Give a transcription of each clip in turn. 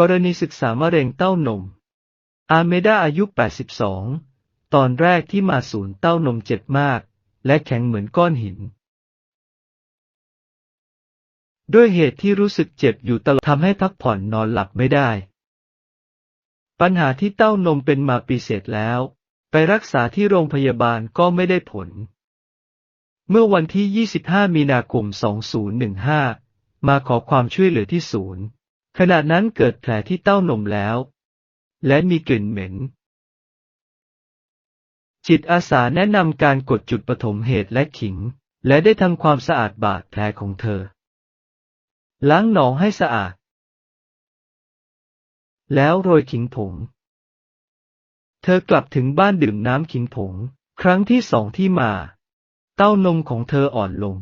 กรณีศึกษามะเร็งเต้านม อาเมดาอายุ 82 ตอนแรกที่มาศูนย์เต้านมเจ็บมาก และแข็งเหมือนก้อนหิน ด้วยเหตุที่รู้สึกเจ็บอยู่ตลอดทำให้พักผ่อนนอนหลับไม่ได้ ปัญหาที่เต้านมเป็นมาปีเศษแล้ว ไปรักษาที่โรงพยาบาลก็ไม่ได้ผล เมื่อวันที่ 25 มีนาคม 2015 มาขอความช่วยเหลือที่ศูนย์ ขณะนั้นเกิดแผลที่เต้านมแล้ว และมีกลิ่นเหม็น จิตอาสาแนะนำการกดจุดปฐมเหตุและขิง และได้ทำความสะอาดบาดแผลของเธอ ล้างหนองให้สะอาด แล้วโรยขิงผง เธอกลับถึงบ้านดื่มน้ำขิงผง ครั้งที่สองที่มา เต้านมของเธออ่อนลง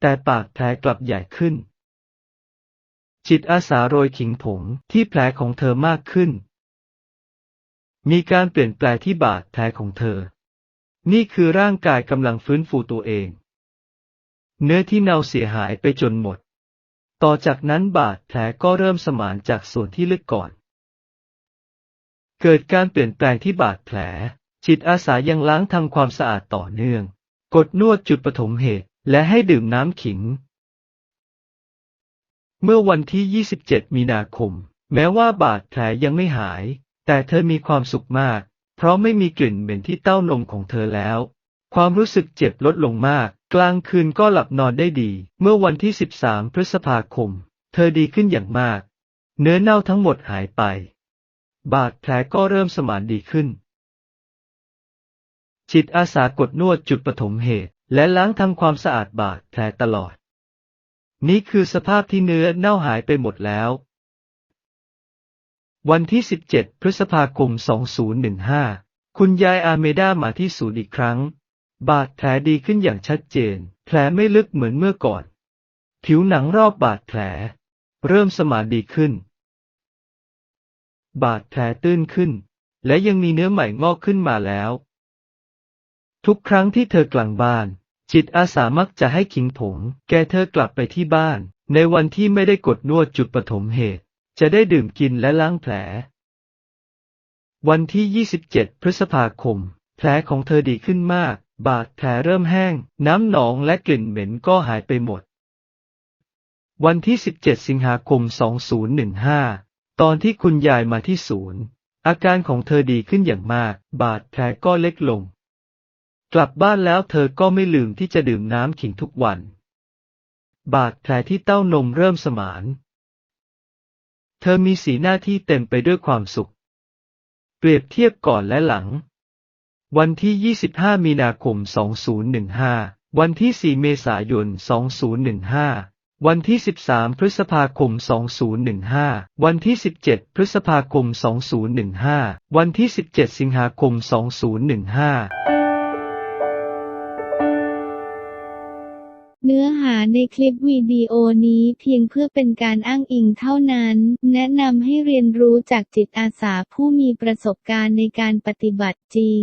แต่ปากแผลกลับใหญ่ขึ้น จิตอาสาโรยขิงผงที่แผลของเธอมากขึ้น มีการเปลี่ยนแปลงที่บาดแผลของเธอ นี่คือร่างกายกำลังฟื้นฟูตัวเอง เนื้อที่เน่าเสียหายไปจนหมด ต่อจากนั้นบาดแผลก็เริ่มสมานจากส่วนที่ลึกก่อน เกิดการเปลี่ยนแปลงที่บาดแผล จิตอาสายังล้างทำความสะอาดต่อเนื่อง กดนวดจุดปฐมเหตุและให้ดื่มน้ำขิง เมื่อวันที่ 27 มีนาคม แม้ว่าบาดแผลยังไม่หาย แต่เธอมีความสุขมาก เพราะไม่มีกลิ่นเหม็นที่เต้านมของเธอแล้ว ความรู้สึกเจ็บลดลงมาก กลางคืนก็หลับนอนได้ดี เมื่อวันที่ 13 พฤษภาคม เธอดีขึ้นอย่างมาก เนื้อเน่าทั้งหมดหายไป บาดแผลก็เริ่มสมานดีขึ้น จิตอาสากดนวดจุดปฐมเหตุ และล้างทำความสะอาดบาดแผลตลอด นี่คือสภาพที่เนื้อเน่าหายไปหมดแล้ว วันที่ 17 พฤษภาคม 2015 คุณยายอาเมดามาที่ศูนย์อีกครั้ง บาดแผลดีขึ้นอย่างชัดเจน แผลไม่ลึกเหมือนเมื่อก่อน ผิวหนังรอบบาดแผล เริ่มสมานดีขึ้น บาดแผลตื้นขึ้น และยังมีเนื้อใหม่งอกขึ้นมาแล้ว ทุกครั้งที่เธอกลังบ้าน จิตอาสามักจะให้ขิงผง แกเธอกลับไปที่บ้าน ในวันที่ไม่ได้กดนวดจุดปฐมเหตุ จะได้ดื่มกินและล้างแผล วันที่ 27 พฤษภาคม แผลของเธอดีขึ้นมาก บาดแผลเริ่มแห้ง น้ำหนองและกลิ่นเหม็นก็หายไปหมด วันที่ 17 สิงหาคม 2015 ตอนที่คุณยายมาที่ศูนย์ อาการของเธอดีขึ้นอย่างมาก บาดแผลก็เล็กลง กลับบ้านแล้วเธอก็ไม่ลืมที่จะดื่มน้ำขิงทุกวัน บาดแผลที่เต้านมเริ่มสมาน เธอมีสีหน้าที่เต็มไปด้วยความสุข เปรียบเทียบก่อนและหลัง วันที่ 25 มีนาคม 2015 วันที่ 4 เมษายน 2015 วันที่ 13 พฤษภาคม 2015 วันที่ 17 พฤษภาคม 2015 วันที่ 17 สิงหาคม 2015 เนื้อหาในคลิปวิดีโอนี้เพียงเพื่อเป็นการอ้างอิงเท่านั้น แนะนำให้เรียนรู้จากจิตอาสาผู้มีประสบการณ์ในการปฏิบัติจริง